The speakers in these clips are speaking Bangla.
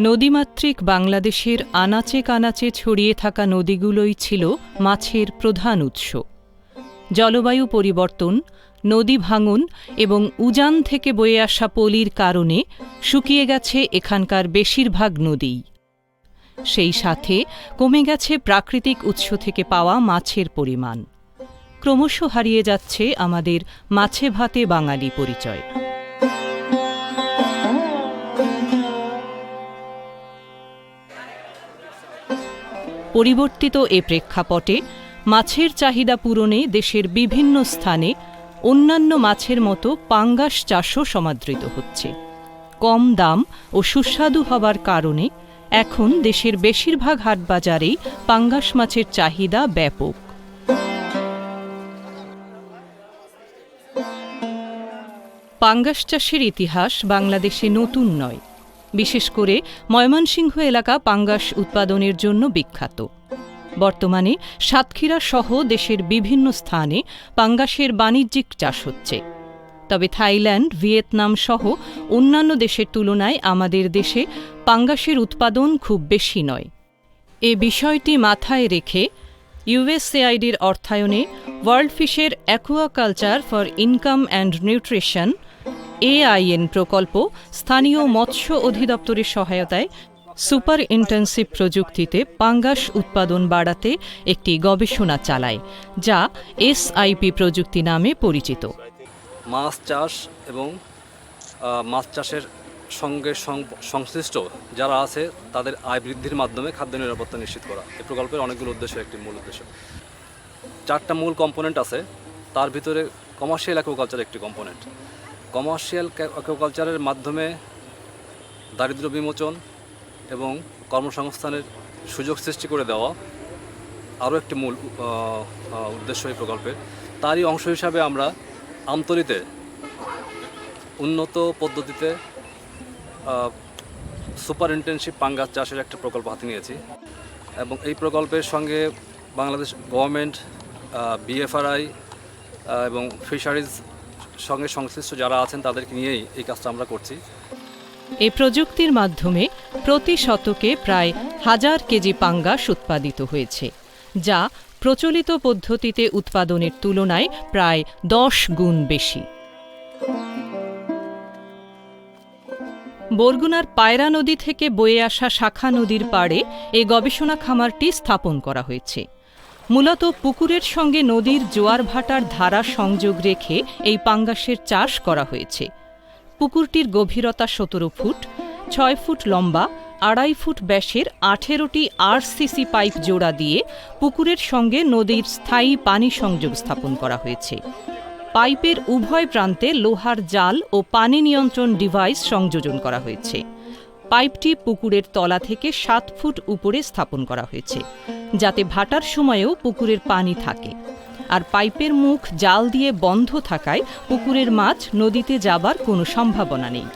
নদীমাতৃক বাংলাদেশের আনাচে কানাচে ছড়িয়ে থাকা নদীগুলোই ছিল মাছের প্রধান উৎস। জলবায়ু পরিবর্তন, নদী ভাঙন এবং উজান থেকে বয়ে আসা পলির কারণে শুকিয়ে গেছে এখানকার বেশিরভাগ নদী সেই সাথে কমে গেছে প্রাকৃতিক উৎস থেকে পাওয়া মাছের পরিমাণ। ক্রমশ হারিয়ে যাচ্ছে আমাদের মাছে ভাতে বাঙালি পরিচয়। পরিবর্তিত এ প্রেক্ষাপটে, মাছের চাহিদা পূরণে দেশের বিভিন্ন স্থানে অন্যান্য মাছের মতো পাঙ্গাস চাষও সমাদৃত হচ্ছে। কম দাম ও সুস্বাদু হবার কারণে এখন দেশের বেশিরভাগ হাটবাজারেই পাঙ্গাস মাছের চাহিদা ব্যাপক। পাঙ্গাস চাষের ইতিহাস বাংলাদেশে নতুন নয়। বিশেষ করে ময়মনসিংহ এলাকা পাঙ্গাস উৎপাদনের জন্য বিখ্যাত। বর্তমানে সাতক্ষীরা সহ দেশের বিভিন্ন স্থানে পাঙ্গাসের বাণিজ্যিক চাষ হচ্ছে। তবে থাইল্যান্ড, ভিয়েতনাম সহ অন্যান্য দেশের তুলনায় আমাদের দেশে পাঙ্গাসের উৎপাদন খুব বেশি নয়। এ বিষয়টি মাথায় রেখে ইউএসএআইডির অর্থায়নে world ফিশের aquaculture for income and nutrition AIN প্রকল্প স্থানীয় মৎস্য অধিদপ্তরের সহায়তায় সুপার ইন্টেন্সিভ প্রযুক্তিতে পাঙ্গাস উৎপাদন বাড়াতে একটি গবেষণা চালায়, যা এসআইপি প্রযুক্তি নামে পরিচিত। মাছ চাষ এবং মাছ চাষের সঙ্গে সংশ্লিষ্ট যারা আছে, তাদের আয় বৃদ্ধির মাধ্যমে খাদ্য নিরাপত্তা নিশ্চিত করা। এই প্রকল্পের অনেকগুলো উদ্দেশ্য, একটি মূল উদ্দেশ্য। চারটা মূল কম্পোনেন্ট আছে। তার ভিতরে কমার্শিয়াল অ্যাকোকালচার একটি কম্পোনেন্ট কমার্শিয়াল অ্যাকোকালচারের মাধ্যমে দারিদ্র্য বিমোচন এবং কর্মসংস্থানের সুযোগ সৃষ্টি করে দেওয়া আরও একটি মূল উদ্দেশ্য এই প্রকল্পের। তারই অংশ হিসাবে আমরা আমতলিতে উন্নত পদ্ধতিতে সুপার ইন্টেনসিভ পাঙ্গাস চাষের একটা প্রকল্প হাতে নিয়েছি এবং এই প্রকল্পের সঙ্গে বাংলাদেশ গভর্নমেন্ট বিএফআরআই এবং ফিশারিজ সঙ্গে সংশ্লিষ্ট যারা আছেন তাদেরকে নিয়েই এই কাজটা আমরা করছি। এ প্রযুক্তির মাধ্যমে প্রতি শতকে প্রায় হাজার কেজি পাঙ্গাস উৎপাদিত হয়েছে, যা প্রচলিত পদ্ধতিতে উৎপাদনের তুলনায় প্রায় দশ গুণ বেশি। বরগুনার পায়রা নদী থেকে বয়ে আসা শাখা নদীর পাড়ে এই গবেষণা খামারটি স্থাপন করা হয়েছে। মূলত পুকুরের সঙ্গে নদীর জোয়ার ভাটার ধারা সংযোগ রেখে এই পাঙ্গাসের চাষ করা হয়েছে। পুকুরটির গভীরতা সতেরো ফুট, ছয় ফুট লম্বা, আড়াই ফুট ব্যাসের আঠেরোটি আরসিসি পাইপ জোড়া দিয়ে পুকুরের সঙ্গে নদীর স্থায়ী পানি সংযোগ স্থাপন করা হয়েছে। পাইপের উভয় প্রান্তে লোহার জাল ও পানি নিয়ন্ত্রণ ডিভাইস সংযোজন করা হয়েছে। পাইপটি পুকুরের তলা থেকে সাত ফুট উপরে স্থাপন করা হয়েছে, যাতে ভাটার সময়েও পুকুরের পানি থাকে। আর পাইপের মুখ জাল দিয়ে বন্ধ থাকায় পুকুরের মাছ নদীতে যাবার কোনো সম্ভাবনা নেই।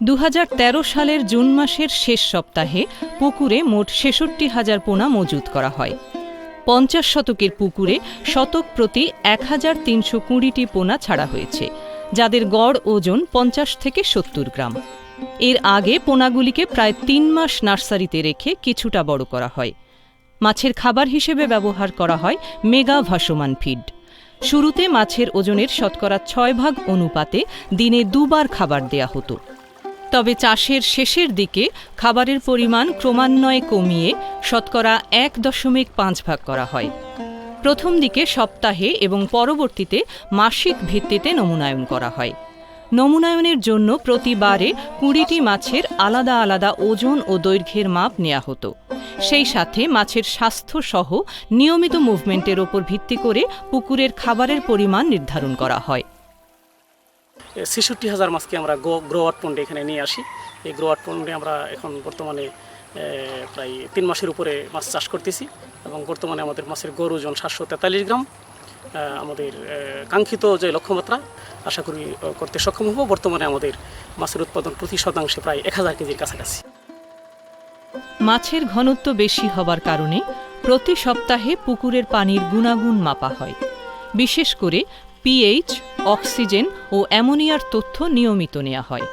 দু হাজার তেরো সালের জুন মাসের শেষ সপ্তাহে পুকুরে মোট ছেষট্টি হাজার পোনা মজুত করা হয়। পঞ্চাশ শতকের পুকুরে শতক প্রতি এক হাজার তিনশো কুড়িটি পোনা ছাড়া হয়েছে। যাদের গড় ওজন পঞ্চাশ থেকে সত্তর গ্রাম। এর আগে পোনাগুলিকে প্রায় তিন মাস নার্সারিতে রেখে কিছুটা বড় করা হয়। মাছের খাবার হিসেবে ব্যবহার করা হয় মেগা ভাসমান ফিড। শুরুতে মাছের ওজনের শতকরা ছয় ভাগ অনুপাতে দিনে দুবার খাবার দেয়া হতো। তবে চাষের শেষের দিকে খাবারের পরিমাণ ক্রমান্বয়ে কমিয়ে শতকরা এক দশমিক পাঁচ ভাগ করা হয়। প্রথম দিকে সপ্তাহে এবং পরবর্তীতে মাসিক ভিত্তিতে নমুনায়ন করা হয়। নমুনায়নের জন্য প্রতিবারে কুড়িটি মাছের আলাদা আলাদা ওজন ও দৈর্ঘ্যের মাপ নেওয়া হতো। সেই সাথে মাছের স্বাস্থ্য সহ নিয়মিত মুভমেন্টের ওপর ভিত্তি করে পুকুরের খাবারের পরিমাণ নির্ধারণ করা হয়। ছেষট্টি হাজার মাছকে আমরা গ্রো আউট পন্ডে এখানে নিয়ে আসি। এই গ্রো আউট পন্ডে আমরা এখন বর্তমানে প্রায় তিন মাসের উপরে মাছ চাষ করতেছি এবং বর্তমানে আমাদের মাছের গড় ওজন সাতশো তেতাল্লিশ গ্রাম। আমাদের কাঙ্ক্ষিত যে লক্ষ্যমাত্রা, আশা করি করতে সক্ষম হব। বর্তমানে আমাদের মাছের উৎপাদন প্রতি শতাংশে প্রায় এক হাজার কেজির কাছাকাছি। মাছের ঘনত্ব বেশি হবার কারণে প্রতি সপ্তাহে পুকুরের পানির গুণাগুণ মাপা হয়। বিশেষ করে পিএইচ, অক্সিজেন ও অ্যামোনিয়ার তথ্য নিয়মিত নেওয়া হয়।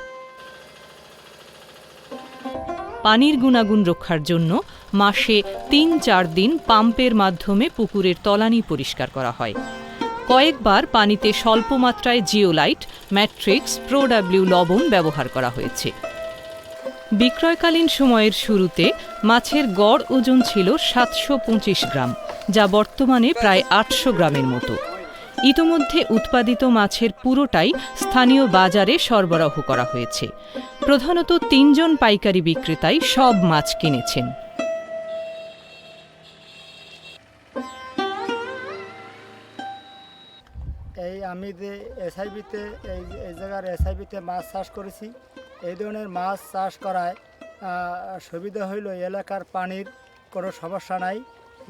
পানির গুণাগুণ রক্ষার জন্য মাসে তিন চার দিন পাম্পের মাধ্যমে পুকুরের তলানি পরিষ্কার করা হয়। কয়েকবার পানিতে স্বল্প মাত্রায় জিওলাইট, ম্যাট্রিক্স প্রোডাব্লিউ লবণ ব্যবহার করা হয়েছে। বিক্রয়কালীন সময়ের শুরুতে মাছের গড় ওজন ছিল সাতশো পঁচিশ গ্রাম, যা বর্তমানে প্রায় আটশো গ্রামের মতো। ইতোমধ্যে উৎপাদিত মাছের পুরোটাই স্থানীয় বাজারে সরবরাহ করা হয়েছে। প্রধানত তিনজন পাইকারি বিক্রেতাই সব মাছ কিনেছেন। এই আমি যে এসআইবিতে, এই এই জায়গার এসআইবিতে মাছ চাষ করেছি, এই ধরনের মাছ চাষ করায় সুবিধা হইল এলাকার পানির কোনো সমস্যা নাই,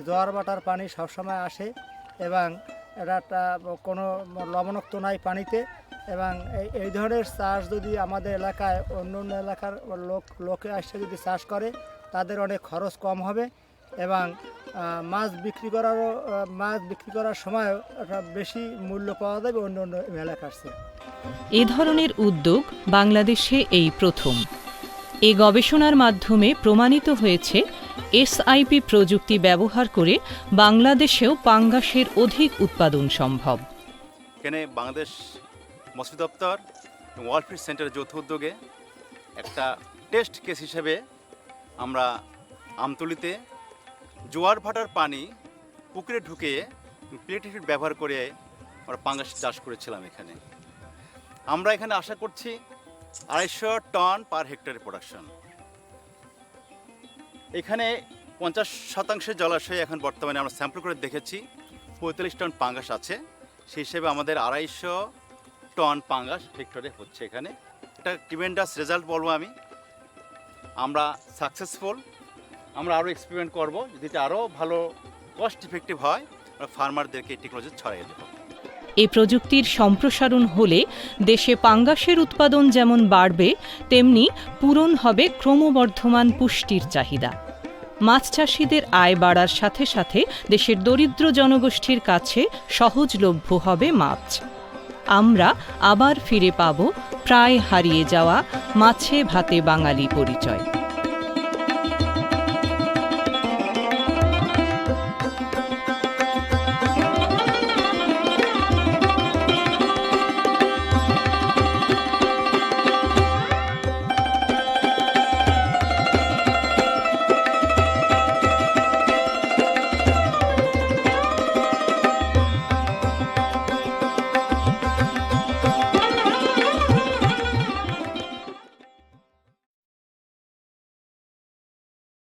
জোয়ার বাটার পানি সবসময় আসে এবং এটা একটা কোনো লবণাক্ত নাই পানিতে এবং এই ধরনের চাষ যদি আমাদের এলাকায় অন্য অন্য এলাকার লোক, লোকে আসে যদি চাষ করে, তাদের অনেক খরচ কম হবে এবং মাছ বিক্রি করারও মাছ বিক্রি করার একটা বেশি মূল্য পাওয়া যাবে অন্য অন্য এলাকার চেয়ে। এ ধরনের উদ্যোগ বাংলাদেশে এই প্রথম। এ গবেষণার মাধ্যমে প্রমাণিত হয়েছে এসআইপি প্রযুক্তি ব্যবহার করে বাংলাদেশেও পাঙ্গাসের অধিক উৎপাদন সম্ভব। এখানে বাংলাদেশ মৎস্য দপ্তর ওয়ার্ল্ড ফিড সেন্টারের যৌথ উদ্যোগে একটা টেস্ট কেস হিসেবে আমরা আমতলিতে জোয়ার ভাটার পানি পুকুরে ঢুকিয়ে প্লেটিফিড ব্যবহার করে আমরা পাঙ্গাস চাষ করেছিলাম এখানে। আমরা এখানে আশা করছি আড়াইশো টন পার হেক্টরে প্রোডাকশন। এখানে পঞ্চাশ শতাংশের জলাশয়ে এখন বর্তমানে আমরা স্যাম্পল করে দেখেছি। পঁয়তাল্লিশ টন পাঙ্গাস আছে। সেই হিসেবে আমাদের আড়াইশো টন পাঙ্গাস হেক্টরে হচ্ছে এখানে। এটা ট্রিমেন্ডাস রেজাল্ট বলব আমি। আমরা সাকসেসফুল আমরা আরও এক্সপেরিমেন্ট করব। যদি এটা আরও ভালো কস্ট ইফেক্টিভ হয়, আমরা ফার্মারদেরকে এই টেকনোলজি ছড়াইয়ে দেবো। এ প্রযুক্তির সম্প্রসারণ হলে দেশে পাঙ্গাসের উৎপাদন যেমন বাড়বে, তেমনি পূরণ হবে ক্রমবর্ধমান পুষ্টির চাহিদা। মাছ চাষিদের আয় বাড়ার সাথে সাথে দেশের দরিদ্র জনগোষ্ঠীর কাছে সহজলভ্য হবে মাছ। আমরা আবার ফিরে পাব প্রায় হারিয়ে যাওয়া মাছে ভাতে বাঙালি পরিচয়।